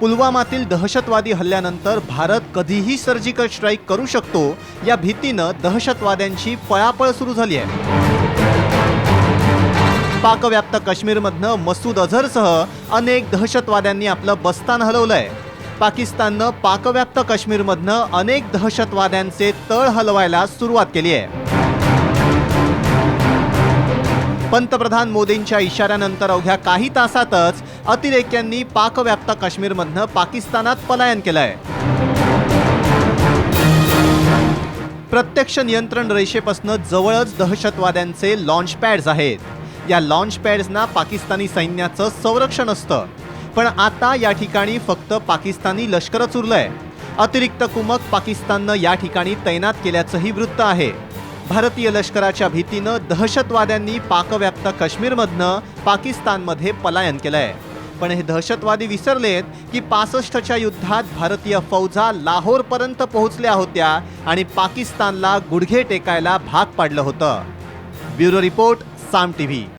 पुलवामातील दहशतवादी हल्ल्यानंतर भारत कधीही सर्जिकल स्ट्राईक करू शकतो या भीतीनं दहशतवाद्यांची पळापळ सुरू झाली आहे. पाकव्याप्त काश्मीरमधनं मसूद अझरसह अनेक दहशतवाद्यांनी आपलं बस्तान हलवलंय. पाकिस्ताननं पाकव्याप्त काश्मीरमधनं अनेक दहशतवाद्यांचे तळ हलवायला सुरुवात केली आहे. पंतप्रधान मोदींच्या इशाऱ्यानंतर अवघ्या काही तासातच अतिरेक्यांनी पाकव्याप्त काश्मीरमधनं पाकिस्तानात पलायन केलंय. प्रत्यक्ष नियंत्रण रेषेपासून जवळच दहशतवाद्यांचे लॉन्च पॅड्स आहेत. या लॉन्च पॅड्सना पाकिस्तानी सैन्याचं संरक्षण असतं. पण आता या ठिकाणी फक्त पाकिस्तानी लष्करच उरलंय. अतिरिक्त कुमक पाकिस्ताननं या ठिकाणी तैनात केल्याचंही वृत्त आहे. भारतीय लष्कराच्या भीतीनं दहशतवाद्यांनी पाकव्याप्त काश्मीरमधनं पाकिस्तानमध्ये पलायन केलंय. पण हे दहशतवादी विसरलेत की पासष्टच्या युद्धात भारतीय फौजा लाहोरपर्यंत पोहोचल्या होत्या आणि पाकिस्तानला गुडघे टेकायला भाग पाडलं होतं. Bureau report Saam TV.